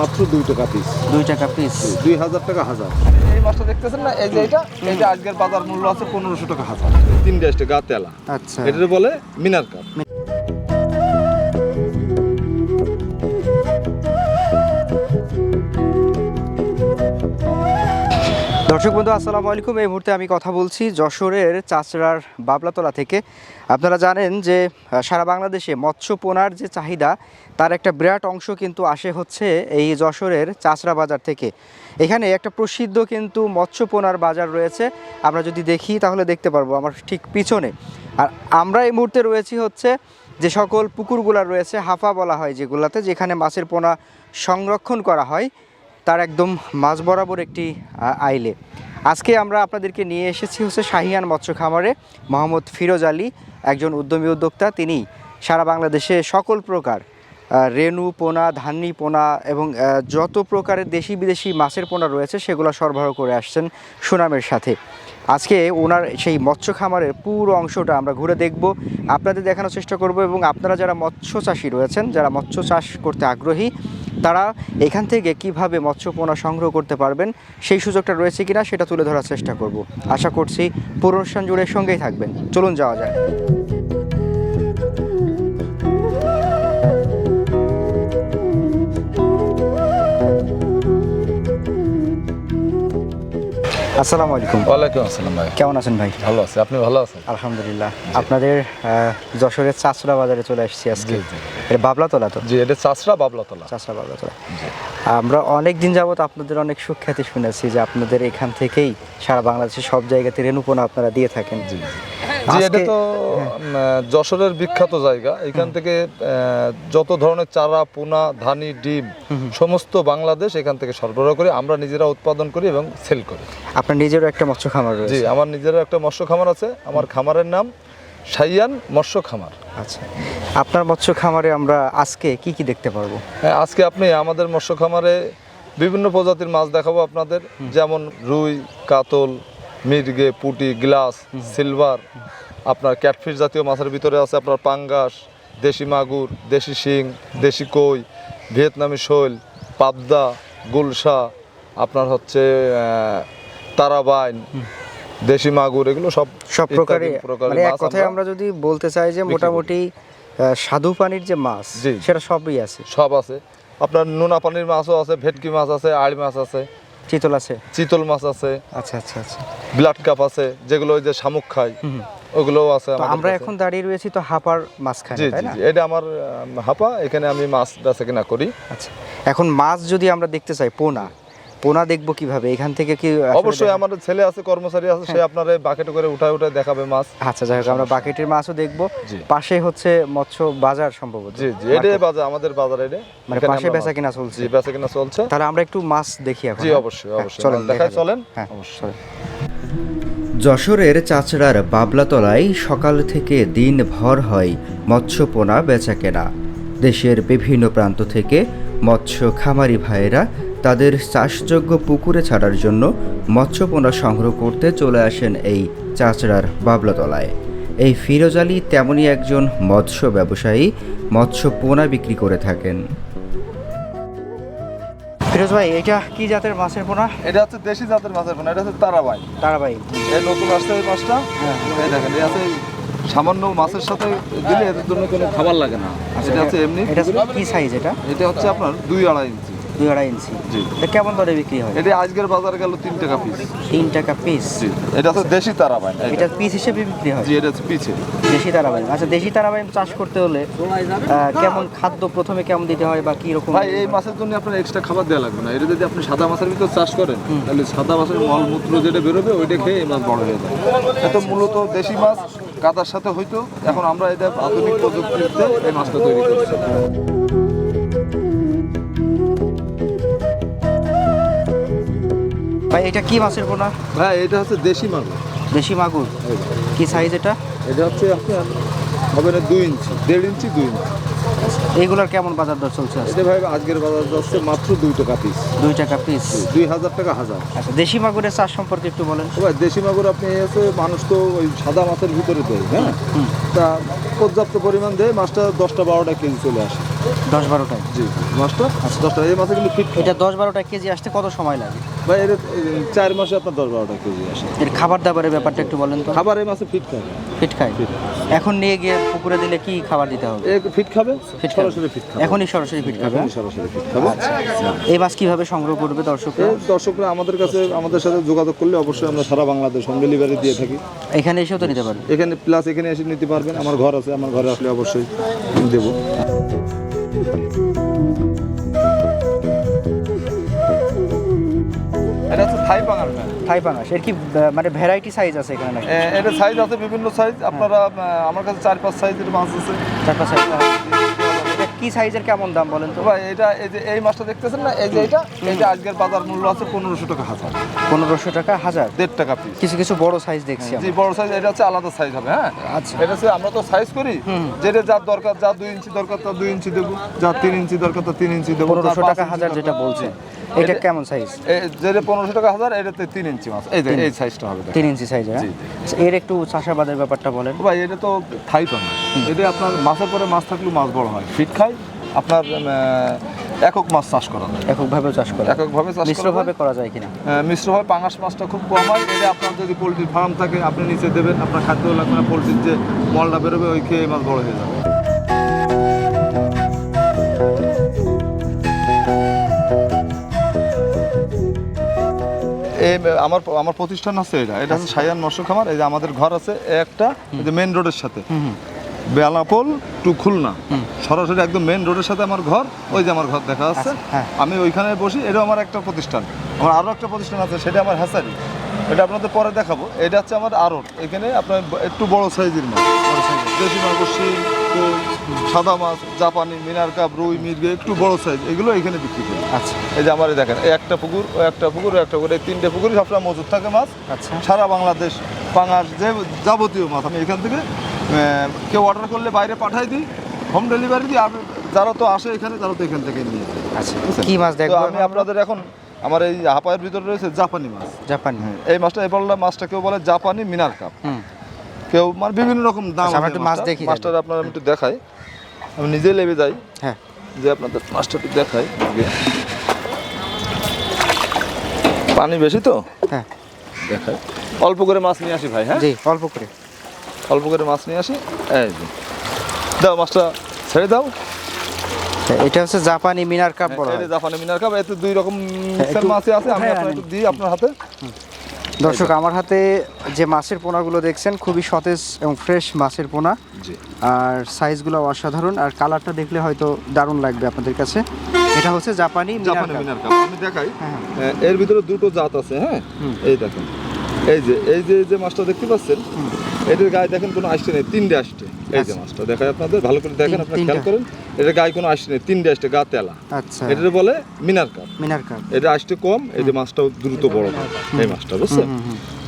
মাত্র দুই টাকা পিস দুই টাকা পিস দুই হাজার টাকা হাজার। এই মাছটা দেখতেছেন না? এই যে এটা এইটা আজকের বাজার মূল্য আছে পনেরোশো টাকা হাজার। তিন ডেস্টে গা তেলা। আচ্ছা। এটা বলে মিনার কাপ। দর্শক বন্ধু, আসসালামু আলাইকুম। এই মুহূর্তে আমি কথা বলছি যশোরের চাচড়ার বাবলাতলা থেকে। আপনারা জানেন যে সারা বাংলাদেশে মৎস্য পোনার যে চাহিদা, তার একটা বিরাট অংশ কিন্তু আসে হচ্ছে এই যশোরের চাচড়া বাজার থেকে। এখানে একটা প্রসিদ্ধ কিন্তু মৎস্য পোনার বাজার রয়েছে। আমরা যদি দেখি, তাহলে দেখতে পারব আমার ঠিক পিছনে। আর আমরা এই মুহূর্তে রয়েছি হচ্ছে যে সকল পুকুরগুলা রয়েছে, হাফা বলা হয় যেগুলাতে, যেখানে মাছের পোনা সংরক্ষণ করা হয়। তার একদম মাঝ বরাবর একটি আইলে। আজকে আমরা আপনাদেরকে নিয়ে এসেছি হচ্ছে শাহিয়ান মৎস্য খামারে মোহাম্মদ ফিরোজ আলী, একজন উদ্যমী উদ্যোক্তা। তিনি সারা বাংলাদেশে সকল প্রকার রেণু পোনা, ধান্নি পোনা এবং যত প্রকারের দেশি বিদেশি মাছের পোনা রয়েছে, সেগুলো সরবরাহ করে আসছেন সুনামের সাথে। আজকে ওনার সেই মৎস্য খামারের পুরো অংশটা আমরা ঘুরে দেখব, আপনাদের দেখানোর চেষ্টা করব এবং আপনারা যারা মৎস্য চাষি রয়েছেন, যারা মৎস্য চাষ করতে আগ্রহী তারা এখান থেকে কীভাবে মৎস্য পোনা সংগ্রহ করতে পারবেন সেই সুযোগটা রয়েছে কিনা সেটা তুলে ধরার চেষ্টা করব। আশা করছি পুরো অনুষ্ঠান জুড়ে সঙ্গেই থাকবেন। চলুন যাওয়া যায় আসসালামু আলাইকুম। ওয়ালাইকুম আসসালাম ভাই। কেমন আছেন ভাই? ভালো আছে। আপনি ভালো আছেন? আলহামদুলিল্লাহ। আপনাদের যশোরের চাচড়া বাজারে চলে আসছি আজকে। এটা বাবলাতলা তো? জি এটা চাষরা বাবলাতলা। চাচড়া বাবলাতলা। আমরা অনেক দিন যাবত আপনাদের অনেক সুখ্যাতি শুনেছি যে আপনাদের এখান থেকেই সারা বাংলাদেশের সব জায়গাতে রেণুপোনা আপনারা দিয়ে থাকেন। জি জি। এটা তো যশোরের বিখ্যাত জায়গা। এখান থেকে যত ধরনের চারা পোনা ধানি ডিম সমস্ত বাংলাদেশ এখান থেকে সরবরাহ করি। আমরা নিজেরা উৎপাদন করি এবং সেল করি। আপনার নিজেরও একটা মৎস্য খামার জি আমার নিজেরও একটা মৎস্য খামার আছে। আমার খামারের নাম সাইয়ান মৎস্য খামার। আচ্ছা। আপনার মৎস্য খামারে আমরা আজকে কি কি দেখতে পারব? হ্যাঁ, আজকে আপনি আমাদের মৎস্য খামারে বিভিন্ন প্রজাতির মাছ দেখাবো আপনাদের। যেমন রুই কাতল মির্গে পুটি গ্লাস সিলভার আপনার ক্যাটফিশ জাতীয় মাছের ভিতরে আছে আপনার পাঙ্গাস দেশি মাগুর দেশি শিং দেশি কই ভিয়েতনামি শৈল পাবদা গুলশা আপনার হচ্ছে তারাবাইন দেশি মাগুর এগুলো সব সব প্রকারের মানে এক কথায় আমরা যদি বলতে চাই যে মোটামুটি স্বাদু পানির যে মাছ সেটা সবই আছে? সব আছে। আপনার নোনা পানির মাছও আছে ভেটকি মাছ আছে আড়ি মাছ আছে। চিতল আছে? চিতল মাছ আছে। আচ্ছা আচ্ছা আচ্ছা। ব্লাড কাপ আছে যেগুলো ওই যে শামুক খায় ওগুলোও আছে আমরা এখন দাঁড়িয়ে রয়েছি তো হাপার মাছ খাই তাই না? এটা আমার হাপা এখানে আমি মাছ বেচা কিনা করি। আচ্ছা। এখন মাছ যদি আমরা দেখতে চাই পোনা পোনা দেখব কীভাবে? এখান থেকে কি অবশ্যই আমার ছেলে আছে কর্মচারী আছে সে আপনার বাকেটে করে উঠায় উঠায় দেখাবে মাছ। আচ্ছা যাই হোক আমরা বাকেটের মাছও দেখব। পাশে হচ্ছে মৎস্য বাজার সম্ভবত। জি জি এটাই বাজার আমাদের বাজার এটা মানে পাশে বেচা কিনা চলছে। জি বেচা কিনা চলছে। তাহলে আমরা একটু মাছ দেখি এখন জি হ্যাঁ? অবশ্যই হ্যাঁ, অবশ্যই। চলেন মাছ দেখায় দেখা যাক। চলেন? হ্যাঁ অবশ্যই। যশোরের চাচড়ার বাবলাতলায় সকাল থেকে দিন ভর হয় মৎস্যপোনা বেচাকেনা দেশের বিভিন্ন প্রান্ত থেকে মৎস্য খামারি ভাইয়েরা তাদের চাষযোগ্য পুকুরে ছাড়ার জন্য মৎস্যপোনা সংগ্রহ করতে চলে আসেন এই চাচড়ার বাবলাতলায়। এই ফিরোজ আলী তেমনই একজন মৎস্য ব্যবসায়ী মৎস্য পোনা বিক্রি করে থাকেন। ফিরোজ ভাই এটা কি জাতের মাছের পোনা? এটা হচ্ছে দেশি জাতের মাছের পোনা এটা হচ্ছে তারাবাই। তারাবাই। এই নতুন আসছে এই মাছটা। হ্যাঁ। এই দেখেন এই আছে সামান্য মাছের সাথে দিলে এদের জন্য কোনো খাবার লাগে না। এটা হচ্ছে এমনি। এটা কি সাইজ এটা? এটা হচ্ছে আপনার দুই আড়াই ইঞ্চি। দুই আড়াই ইঞ্চি। এটা কেমন দরে বিক্রি হয়? এটা আজকের বাজার গেল তিন টাকা পিস তিন টাকা পিস এটা হচ্ছে দেশি তারাবাই এটা। পিস হিসেবে বিক্রি হয়? জি এটা পিছে দেশি তারাবাইন। আচ্ছা দেশি তারাবাইন চাষ করতে হলে কেমন খাদ্য প্রথমে কেমন দিতে হয় বা কি রকম ভাই এই মাছের জন্য আপনার এক্সট্রা খাবার দেওয়া লাগবে না। এটা যদি আপনি সাদা মাছের ভিতর চাষ করেন তাহলে সাদা মাছের মলমূত্র যেটা বেরোবে ওইটা খেয়ে মাছ বড় হয়ে যায় এটা মূলত দেশি মাছ কাদার সাথে হইতো। এখন আমরা এটা আধুনিক প্রযুক্তিতে এই মাছটা তৈরি করছি। ভাই এটা কি মাছের পোনা? ভাই এটা হচ্ছে দেশি মাগুর। দেশি মাগুর? কি সাইজ এটা? এটা হচ্ছে আপনার হবে না দুই ইঞ্চি দেড় ইঞ্চি দুই ইঞ্চি। এইগুলোর কেমন বাজার দর চলছে? এটা ভাই আজকের বাজার দর হচ্ছে মাত্র দুই টাকা পিস দুই টাকা পিস দুই হাজার টাকা হাজার। আচ্ছা দেশি মাগুরের চাষ সম্পর্কে একটু বলেন। ভাই দেশি মাগুর আপনি এসে মানুষ তো ওই সাদা মাছের ভিতরে দেয় হ্যাঁ? তা পর্যাপ্ত পরিমাণ দেয় মাছটা দশটা বারোটা কেজি চলে আসে। দশ বারোটায়? জি মাছটা? আচ্ছা। দশটা এই মাছে কিন্তু ফিট এটা দশ বারোটা কেজি আসতে কত সময় লাগে? ভাই এর চার মাসে আপনার দশ বারোটা কেজি আসে। এর খাবার দাবারের ব্যাপারটা একটু বলেন তো। খাবার এই মাছে ফিট খাবে ফিট খায়। এখন নিয়ে গিয়ে পুকুরে দিলে কি খাবার দিতে হবে? ফিট খাবে? ফিট। সরাসরি ফিট খাবে। এখনই সরাসরি ফিট খাবে এখনই সরাসরি ফিট খাবে। এই মাছ কীভাবে সংগ্রহ করবে দর্শকরা? দর্শকরা আমাদের কাছে আমাদের সাথে যোগাযোগ করলে অবশ্যই আমরা সারা বাংলাদেশ হোম ডেলিভারি দিয়ে থাকি। এখানে এসেও তো নিতে পারবে। এখানে প্লাস এখানে এসে নিতে পারবেন। আমার ঘর আছে আমার ঘরে আসলে অবশ্যই দেবো। এটা হচ্ছে থাই পাঙাশ থাই পাঙাশ। এর কি মানে ভ্যারাইটি সাইজ আছে এখানে নাকি? এটা সাইজ আছে বিভিন্ন সাইজ আপনারা আমার কাছে চার পাঁচ সাইজের মাছ আছে। চার পাঁচ সাইজ কি সাইজের কেমন দাম বলেন তো? ভাই এটা এই যে এই মাছটা দেখতেছেন না? এই যে এটা এটা আজকের বাজার মূল্য আছে পনেরোশো টাকা হাজার। পনেরোশো টাকা হাজার? দেড় টাকা পিস কিছু কিছু বড় সাইজ দেখছি জি বড় সাইজ এটা হচ্ছে আলাদা সাইজ হবে হ্যাঁ? আচ্ছা। এটা হচ্ছে আমরা তো সাইজ করি। যেটা যার দরকার যা দুই ইঞ্চি দরকার তার দুই ইঞ্চি দেবো। যা তিন ইঞ্চি দরকার তার তিন ইঞ্চি দেবো। পনেরোশো টাকা হাজার যেটা বলছেন। এটা কেমন সাইজ এই যেটা পনেরোশো টাকা হাজার এটাতে তিন ইঞ্চি মাছ। এই যে এই সাইজটা হবে। তিন ইঞ্চি সাইজ হ্যাঁ? আচ্ছা, এর একটু চাষাবাদের ব্যাপারটা বলেন। ভাই এটা তো থাই তো না এটা আপনার মাছের পরে মাছ থাকলেও মাছ বড় হয়। ফিট খাই আপনার একক মাছ চাষ করা যায়। এককভাবেও চাষ করা এককভাবে চাষ মিশ্রভাবে করা যায় কিনা? মিশ্রভাবে পাঙাশ মাছটা খুব কম হয়। এটা আপনার যদি পোলট্রির ফার্ম থাকে আপনি নিচে দেবেন আপনার খাদ্য লাগবে না পোলট্রির যে মলটা বেরোবে ওই খেয়ে মাছ বড় হয়ে যাবে। এই আমার আমার প্রতিষ্ঠান আছে এটা। এটা হচ্ছে সায়ান মৎস্য খামার। এই যে আমাদের ঘর আছে একটা মেন রোডের সাথে। বেলাপোল টু খুলনা। সরাসরি একদম মেন রোডের সাথে আমার ঘর ওই যে আমার ঘর দেখা যাচ্ছে। আচ্ছা, হ্যাঁ। আমি ওইখানে বসি এটাও আমার একটা প্রতিষ্ঠান। আমার আরও একটা প্রতিষ্ঠান আছে সেটা আমার হ্যাসারি। এটা আপনাদের পরে দেখাবো। এটা হচ্ছে আমার আরও এখানে আপনার একটু বড় সাইজের মাছ। দেশি মাছ শিং সাদা মাছ জাপানি মিনার কাপ রুই মির্গে একটু বড় সাইজ এগুলো এখানে বিক্রি করি। আচ্ছা। এই যে আমার দেখেন এই একটা পুকুর ও একটা পুকুর একটা পুকুর এই তিনটে পুকুরই সবসময় মজুদ থাকে মাছ। আচ্ছা। সারা বাংলাদেশ পাঙাশ যে যাবতীয় মাছ আমি এখান থেকে কেউ অর্ডার করলে বাইরে পাঠাই দিই হোম ডেলিভারি দিই আর যারা তো আসে এখানে তারা তো এখান থেকে নিয়ে যায়। আচ্ছা? কি মাছ দেখো আমি আপনাদের এখন আমার এই হাপায়ের ভিতরে রয়েছে জাপানি মাছ। জাপানি। এই মাছটা এই বললে মাছটা কেউ বলে জাপানি মিনার কাপ। কেউ মানে বিভিন্ন রকম দাম আচ্ছা, মাছ দেখি মাছটা আপনার একটু দেখাই। আমি নিজে লেবে যাই। হ্যাঁ। যে আপনাদের মাছটা একটু দেখাই। পানি বেশি তো? হ্যাঁ। দেখাই। অল্প করে মাছ নিয়ে আসি ভাই হ্যাঁ? জি অল্প করে। অল্প করে মাছ নিয়ে আসি। এই যে। দাও মাছটা ছেড়ে দাও। এটা হচ্ছে জাপানি মিনার কাপ বলা হয়। জাপানি মিনার কাপ এতে দুই রকম একটু- মাছই আছে আমি হ্যাঁ, আপনার একটু দিই আপনার হাতে। দর্শক আমার হাতে যে মাছের পোনাগুলো দেখছেন খুবই সতেজ এবং ফ্রেশ মাছের পোনা। আর সাইজগুলো অসাধারণ আর কালারটা দেখলে হয়তো দারুণ লাগবে আপনাদের কাছে। এটা হচ্ছে জাপানি মিনার জাপানি মিনার কাপ। আমি দেখাই। হ্যাঁ। এর ভিতরে দুটো জাত আছে হ্যাঁ? এই দেখেন। এই যে এই যে যে মাছটা দেখতে পাচ্ছেন? এটার গায়ে দেখেন কোনো আসছে নেই তিনটে আসছে এই যে আচ্ছা। মাছটা দেখায় আপনাদের ভালো করে দেখেন আপনারা খেয়াল করেন এটার গায়ে কোনো আসছে নেই তিনটে আসছে গা তেলা। আচ্ছা। এটার বলে মিনার কাপ। মিনার কাপ। এটা আসছে কম এই যে মাছটাও দ্রুত বড় হয়। এই মাছটা বুঝছেন?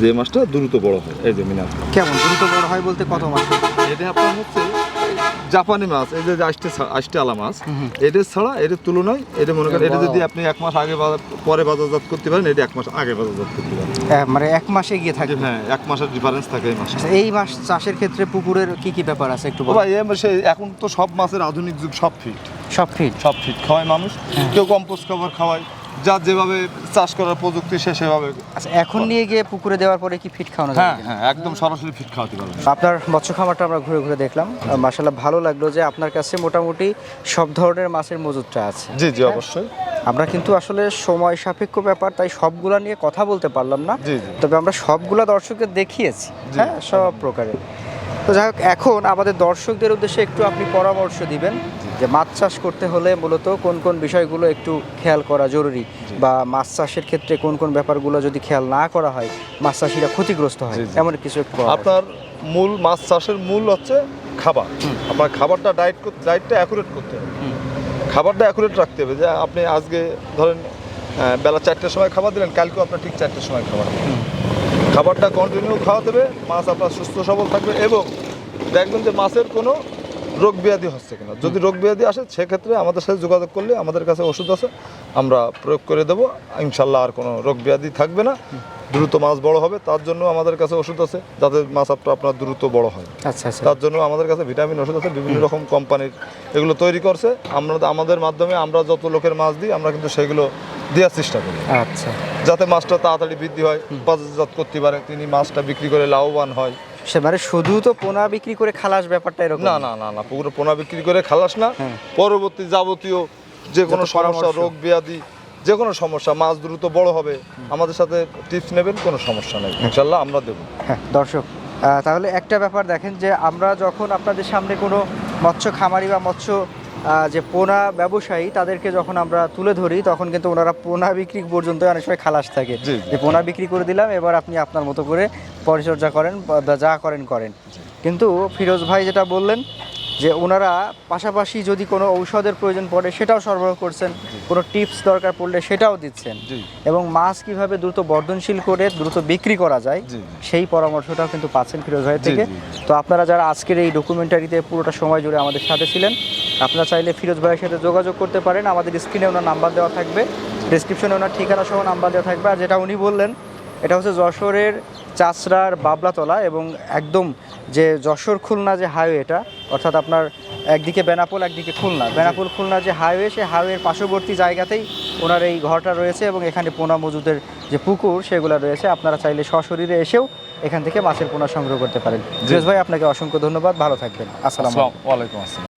যে মাছটা দ্রুত বড় হয় এই যে কাপ কেমন? দ্রুত বড় হয় বলতে কত মাস এটা আপনার হচ্ছে জাপানি মাছ এই যে আসতে আসতে আলা মাছ এদের ছাড়া এদের তুলনায় এটা মনে করেন এটা যদি আপনি এক মাস আগে পরে বাজারজাত করতে পারেন এটা এক মাস আগে বাজারজাত করতে পারেন। মানে এক মাসে গিয়ে থাকে। হ্যাঁ এক মাসের ডিফারেন্স থাকে এই মাসে। আচ্ছা, এই মাছ চাষের ক্ষেত্রে পুকুরের কি কি ব্যাপার আছে একটু। ভাই এ মাসে এখন তো সব মাছের আধুনিক যুগ সব ফিট সব ফিট সব ফিট খাওয়ায় মানুষ। কেউ কম্পোস্ট খাবার খাওয়ায় যার যেভাবে চাষ করার প্রযুক্তি সে সেভাবে আচ্ছা এখন নিয়ে গিয়ে পুকুরে দেওয়ার পরে কি ফিট খাওয়ানো হ্যাঁ হ্যাঁ একদম সরাসরি ফিট খাওয়াতে পারবেন। আপনার মৎস্য খামারটা আমরা ঘুরে ঘুরে দেখলাম। মাসাল্লাহ ভালো লাগল যে আপনার কাছে মোটামুটি সব ধরনের মাছের মজুদটা আছে। জি জি অবশ্যই। আমরা কিন্তু আসলে সময় সাপেক্ষ ব্যাপার তাই সবগুলা নিয়ে কথা বলতে পারলাম না। তবে আমরা সবগুলা দর্শকদের দেখিয়েছি হ্যাঁ সব প্রকারের। তো যাই হোক এখন আমাদের দর্শকদের উদ্দেশ্যে একটু আপনি পরামর্শ দিবেন। যে মাছ চাষ করতে হলে মূলত কোন কোন বিষয়গুলো একটু খেয়াল করা জরুরি বা মাছ চাষের ক্ষেত্রে কোন কোন ব্যাপারগুলো যদি খেয়াল না করা হয় মাছ চাষিরা ক্ষতিগ্রস্ত হয়। এমন কিছু একটু আপনার মূল মাছ চাষের মূল হচ্ছে খাবার। আপনার খাবারটা ডায়েট ডায়েটটা অ্যাকুরেট করতে হবে। খাবারটা অ্যাকুরেট রাখতে হবে। যে আপনি আজকে ধরেন বেলা চারটের সময় খাবার দিলেন কালকেও আপনার ঠিক চারটের সময় খাবার। খাবারটা কন্টিনিউ খাওয়াতে হবে মাছ আপনার সুস্থ সবল থাকবে এবং দেখবেন যে মাছের কোনো রোগ ব্যাধি হচ্ছে কিনা। যদি রোগ ব্যাধি আসে সেক্ষেত্রে আমাদের সাথে যোগাযোগ করলে আমাদের কাছে ওষুধ আছে আমরা প্রয়োগ করে দেবো। ইনশাল্লাহ আর কোনো রোগ ব্যাধি থাকবে না। দ্রুত মাছ বড় হবে তার জন্য আমাদের কাছে ওষুধ আছে যাতে মাছ আপটা আপনার দ্রুত বড় হয়। আচ্ছা আচ্ছা। তার জন্য আমাদের কাছে ভিটামিন ওষুধ আছে বিভিন্ন রকম কোম্পানির এগুলো তৈরি করছে। আমরা আমাদের মাধ্যমে আমরা যত লোকের মাছ দিই আমরা কিন্তু সেগুলো দেওয়ার চেষ্টা করি। আচ্ছা। যাতে মাছটা তাড়াতাড়ি বৃদ্ধি হয় বাজারজাত করতে পারে তিনি মাছটা বিক্রি করে লাভবান হয়। সে মানে শুধু তো পোনা বিক্রি করে খালাস ব্যাপারটা এরকম না না না না পুকুরে পোনা বিক্রি করে খালাস না। হ্যাঁ। পরবর্তী যাবতীয় যে কোনো সমস্যা রোগ ব্যাধি যে কোনো সমস্যা মাছ দ্রুত বড় হবে আমাদের সাথে টিপস নেবেন কোনো সমস্যা নেই। ইনশাল্লাহ আমরা দেবো। হ্যাঁ দর্শক তাহলে একটা ব্যাপার দেখেন যে আমরা যখন আপনাদের সামনে কোনো মৎস্য খামারি বা মৎস্য যে পোনা ব্যবসায়ী তাদেরকে যখন আমরা তুলে ধরি তখন কিন্তু ওনারা পোনা বিক্রি পর্যন্ত অনেক সময় খালাস থাকে। যে পোনা বিক্রি করে দিলাম এবার আপনি আপনার মতো করে পরিচর্যা করেন বা যা করেন করেন। কিন্তু ফিরোজ ভাই যেটা বললেন যে ওনারা পাশাপাশি যদি কোনো ঔষধের প্রয়োজন পড়ে সেটাও সরবরাহ করছেন। কোনো টিপস দরকার পড়লে সেটাও দিচ্ছেন। এবং মাছ কীভাবে দ্রুত বর্ধনশীল করে দ্রুত বিক্রি করা যায় সেই পরামর্শটাও কিন্তু পাচ্ছেন ফিরোজ ভাই থেকে। তো আপনারা যারা আজকের এই ডকুমেন্টারিতে পুরোটা সময় জুড়ে আমাদের সাথে ছিলেন আপনারা চাইলে ফিরোজ ভাইয়ের সাথে যোগাযোগ করতে পারেন। আমাদের স্ক্রিনে ওনার নাম্বার দেওয়া থাকবে। ডিসক্রিপশনে ওনার ঠিকানা সহ নাম্বার দেওয়া থাকবে। আর যেটা উনি বললেন এটা হচ্ছে যশোরের চাচড়ার বাবলাতলা এবং একদম যে যশোর খুলনা যে হাইওয়েটা অর্থাৎ আপনার একদিকে বেনাপোল একদিকে খুলনা। বেনাপোল খুলনা যে হাইওয়ে সেই হাইওয়ের পার্শ্ববর্তী জায়গাতেই ওনার এই ঘরটা রয়েছে এবং এখানে পোনা মজুদের যে পুকুর সেগুলো রয়েছে। আপনারা চাইলে সশরীরে এসেও এখান থেকে মাছের পোনা সংগ্রহ করতে পারেন। ফিরোজ ভাই আপনাকে অসংখ্য ধন্যবাদ। ভালো থাকবেন। আসসালাম আসসালাম ওয়ালাইকুম আসসালাম।